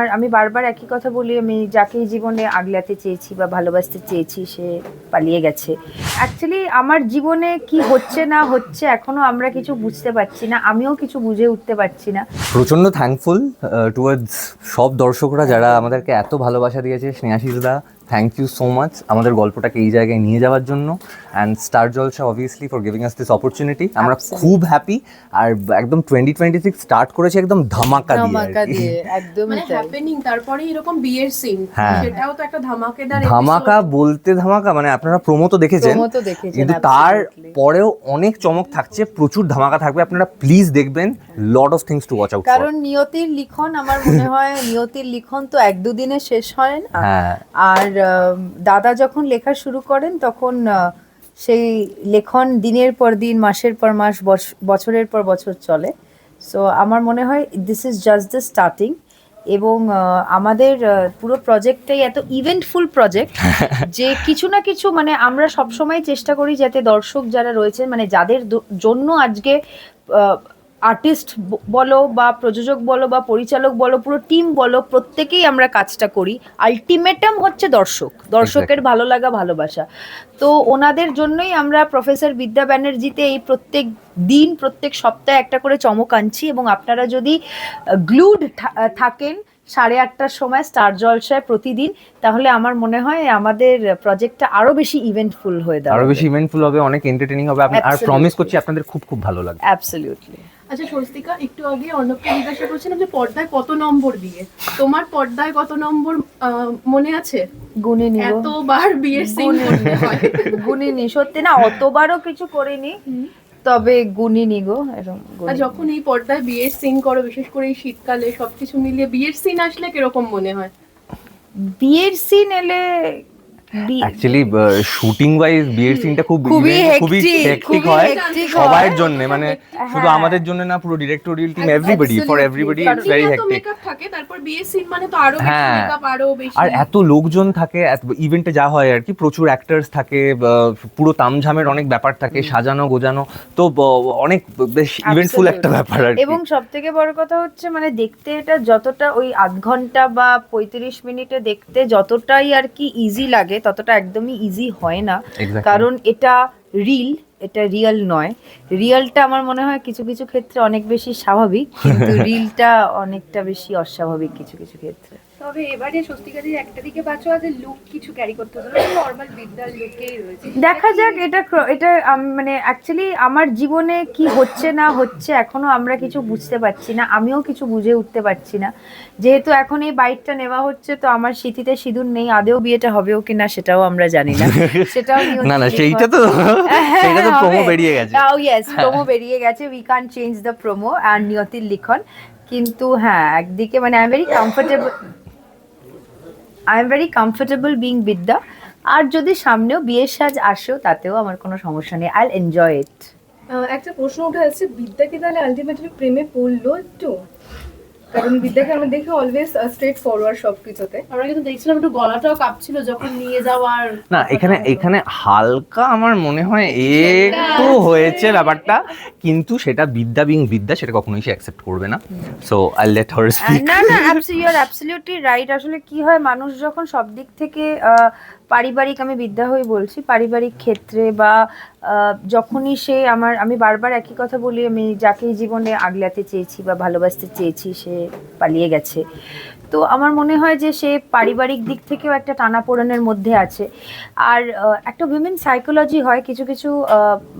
আর আমি বারবার একই কথা বলি, আমি যাকেই জীবনে আগলাতে চেয়েছি বা ভালোবাসতে চেয়েছি, সে পালিয়ে গেছে। অ্যাকচুয়ালি আমার জীবনে কি হচ্ছে না হচ্ছে এখনও আমরা কিছু বুঝতে পারছি না, আমিও কিছু বুঝে উঠতে পারছি না। প্রচণ্ড থ্যাঙ্কফুল টুয়ার্ডস সব দর্শকরা যারা আমাদেরকে এত ভালোবাসা দিয়েছে স্নেহাশিসদা থ্যাংক ইউ সো মাচ আমাদের গল্পটাকে এই জায়গায় নিয়ে যাওয়ার জন্য। And Star Jalsha obviously for giving us this opportunity আমরা খুব হ্যাপি আর একদম টোয়েন্টি টোয়েন্টি সিক্স স্টার্ট করেছি একদম ধামাকা দিয়ে তাই। হ্যাপেনিং তারপরে এরকম বিয়ের সিন হ্যাঁ। সেটাও তো একটা ধামাকেদার ধামাকা বলতে ধামাকা মানে আপনারা প্রোমো তো দেখেছেন। প্রোমো কিন্তু. তার পরেও অনেক চমক থাকছে প্রচুর ধামাকা থাকবে। আপনারা প্লিজ দেখবেন lot of things to watch out কারণ নিয়তির লিখন আমার মনে হয় নিয়তির লিখন তো এক দুদিনে শেষ হয় না। হ্যাঁ। আর দাদা যখন লেখা শুরু করেন তখন সেই লেখন দিনের পর দিন মাসের পর মাস বছরের পর বছর চলে। সো আমার মনে হয় this is just the starting এবং আমাদের পুরো প্রজেক্টটাই এত ইভেন্টফুল প্রজেক্ট যে কিছু না কিছু মানে আমরা সবসময় চেষ্টা করি যাতে দর্শক যারা রয়েছেন মানে যাদের জন্য আজকে আর্টিস্ট বলো বা প্রযোজক বলো বা পরিচালক বলো পুরো টিম বলো প্রত্যেকেই আমরা কাজটা করি। আলটিমেটাম হচ্ছে দর্শক। দর্শকের ভালো লাগা ভালোবাসা। তো ওনাদের জন্যই আমরা প্রফেসর বিদ্যা ব্যানার্জিতে এই প্রত্যেক দিন প্রত্যেক সপ্তাহে একটা করে চমক আনছি এবং আপনারা যদি গ্লুড থাকেন সাড়ে আটটার সময় স্টার জলসায় প্রতিদিন তাহলে আমার মনে হয় আমাদের প্রজেক্টটা আরও বেশি ইভেন্টফুল হয়ে আরও বেশি ইভেন্টফুল হবে অনেক এন্টারটেইনিং হবে। আর প্রমিস করছি আপনাদের খুব খুব ভালো লাগবে। অ্যাবসলিউটলি আচ্ছা স্বস্তিকা একটু আগে অর্ণবকে জিজ্ঞাসা করছিলাম যে পর্দায় কত নম্বর বিয়ে? তোমার পর্দায় কত নম্বর মনে আছে? গুনে নিব। এতবার বিয়ের সিন হয়। গুনিনি সত্যি না অতবারও কিছু করিনি তবে গুনিনি গো এরকম যখন এই পর্দায় বিয়ের সিন করো বিশেষ করে এই শীতকালে সবকিছু মিলিয়ে বিয়ের সিন আসলে কীরকম মনে হয়? বিয়ের সিন এলে অ্যাকচুয়ালি শুটিং ওয়াইজ বিয়ের সিনটা খুব খুবই খুবই হেক্টিক হয় সবার জন্য। মানে শুধু হ্যাঁ। আমাদের জন্য না পুরো directorial team everybody for everybody it's very hectic থাকে তারপর বিয়ের সিন মানে তো আরও বেশি হ্যাঁ। মেকআপ আরও বেশি। আর এত লোকজন থাকে ইভেন্টে যা হয় আর কি প্রচুর অ্যাক্টার্স থাকে পুরো তামঝামের অনেক ব্যাপার থাকে সাজানো গোজানো তো অনেক বেশ ইভেন্টফুল একটা ব্যাপার আর কি। এবং সব থেকে বড় কথা হচ্ছে মানে দেখতে এটা যতটা ওই আধ ঘণ্টা বা পঁয়ত্রিশ মিনিটে দেখতে যতটাই আর কি ইজি লাগে ততটা একদমই ইজি হয় না। কারণ এটা রিল এটা রিয়েল নয়। রিয়েলটা আমার মনে হয় কিছু কিছু ক্ষেত্রে অনেক বেশি স্বাভাবিক কিন্তু রিলটা অনেকটা বেশি অস্বাভাবিক কিছু কিছু ক্ষেত্রে। তবে এবারে স্বস্তিকাদের একটা দিকে পাচ্ছ আছে লুক কিছু ক্যারি করতে হতো না। নর্মাল বিদ্যার লুকেই রয়েছে। দেখা যাক এটা এটা মানে অ্যাকচুয়ালি আমার জীবনে কি হচ্ছে না হচ্ছে এখনও আমরা কিছু বুঝতে পারছি না। আমিও কিছু বুঝে উঠতে পারছি না। যেহেতু এখন এই বাইকটা নেওয়া হচ্ছে তো আমার স্মৃতিতে সিঁদুর নেই। আদেও বিয়েটা হবেও কিনা সেটাও আমরা জানি না। সেটাও না না সেইটা তো সেইটা তো প্রোমো বেরিয়ে গেছে। ও ইয়েস প্রোমো বেরিয়ে গেছে। উই কান চেঞ্জ দ্য প্রোমো আর নিয়তির লিখন। কিন্তু হ্যাঁ একদিকে মানে I am very comfortable I am very comfortable being Bidya আর যদি সামনেও বিয়ের সাজ আসেও তাতেও আমার কোনো সমস্যা নেই আই এনজয় ইট একটা প্রশ্ন উঠে আসছে, বিদ্যা কি তাহলে আলটিমেটলি প্রেমে পড়ল একটু? কারণ বিদ্যাকে আমরা দেখি অলওয়েজ স্ট্রেট ফরওয়ার্ড সবকিছুতে। আমরা কিন্তু দেখছিলাম একটু গলাটাও কাঁপছিল যখন নিয়ে যাওয়ার না এখানে এখানে হালকা আমার মনে হয় একটু হয়েছে ব্যাপারটা কিন্তু সেটা বিদ্যা বিং বিদ্যা সেটা কখনোই সে অ্যাকসেপ্ট করবে না। So I let her speak না না ইউ আর অ্যাবসলিউটলি রাইট আসলে কি হয় মানুষ যখন সব দিক থেকে আহ, পারিবারিক আমি বিদ্যা হয়ে বলছি, পারিবারিক ক্ষেত্রে বা যখনই সে আমার, আমি বারবার একই কথা বলি, আমি যাকে এই জীবনে আগলাতে চেয়েছি বা ভালোবাসতে চেয়েছি, সে পালিয়ে গেছে। তো আমার মনে হয় যে সে পারিবারিক দিক থেকেও একটা টানাপোড়েনের মধ্যে আছে। আর একটা উইমেন সাইকোলজি হয়, কিছু কিছু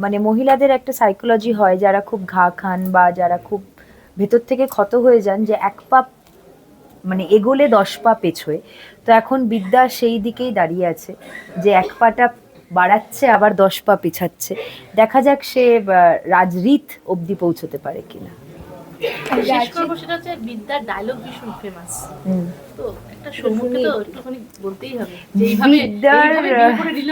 মানে মহিলাদের একটা সাইকোলজি হয়, যারা খুব ঘা খান বা যারা খুব ভেতর থেকে ক্ষত হয়ে যান যে এক পা মানে এগোলে দশ পা পেছোয়। তো এখন বিদ্যা সেই দিকেই দাঁড়িয়ে আছে যে এক পাটা বাড়াচ্ছে আবার দশ পা পিছাচ্ছে। দেখা যাক সে রাজরীত অবধি পৌঁছতে পারে কিনা। বিদ্যার ডায়লগ ভীষণ ফেমাস হুম। তো একটা সম্মুখে তো একটুখানি বলতেই হবে। যে বিদ্যার, এইভাবে বিয়ে করে দিল।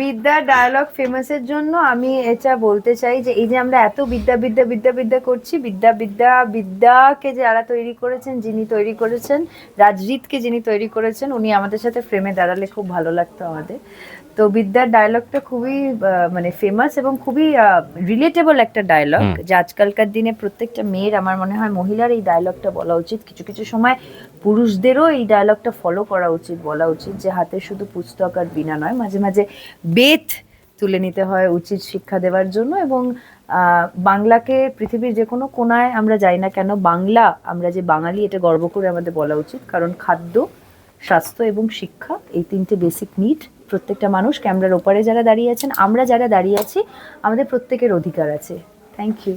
বিদ্যা ডায়ালগ ফেমাসের জন্য আমি এটা বলতে চাই যে এই যে আমরা এত বিদ্যা বিদ্যা বিদ্যা বিদ্যা করছি বিদ্যা বিদ্যা বিদ্যাকে যারা তৈরি করেছেন যিনি তৈরি করেছেন রাজরিতকে যিনি তৈরি করেছেন উনি আমাদের সাথে ফ্রেমে দাঁড়ালে খুব ভালো লাগতো আমাদের। তো বিদ্যার ডায়লগটা খুবই মানে ফেমাস এবং খুবই রিলেটেবল একটা ডায়লগ যে আজকালকার দিনে প্রত্যেকটা মেয়ের আমার মনে হয় মহিলার এই ডায়লগটা বলা উচিত। কিছু কিছু সময় পুরুষদেরও এই ডায়লগটা ফলো করা উচিত, বলা উচিত যে হাতে শুধু পুস্তক আর বিনা নয়, মাঝে মাঝে বেত তুলে নিতে হয় উচিত শিক্ষা দেওয়ার জন্য এবং বাংলাকে পৃথিবীর যে কোনো কোনায় আমরা যাই না কেন, বাংলা, আমরা যে বাঙালি, এটা গর্ব করে আমাদের বলা উচিত। কারণ খাদ্য, স্বাস্থ্য এবং শিক্ষা এই তিনটে বেসিক নিড প্রত্যেকটা মানুষ ক্যামেরার ওপারে যারা দাঁড়িয়ে আছেন, আমরা যারা দাঁড়িয়ে আছি, আমাদের প্রত্যেকের অধিকার আছে। Thank you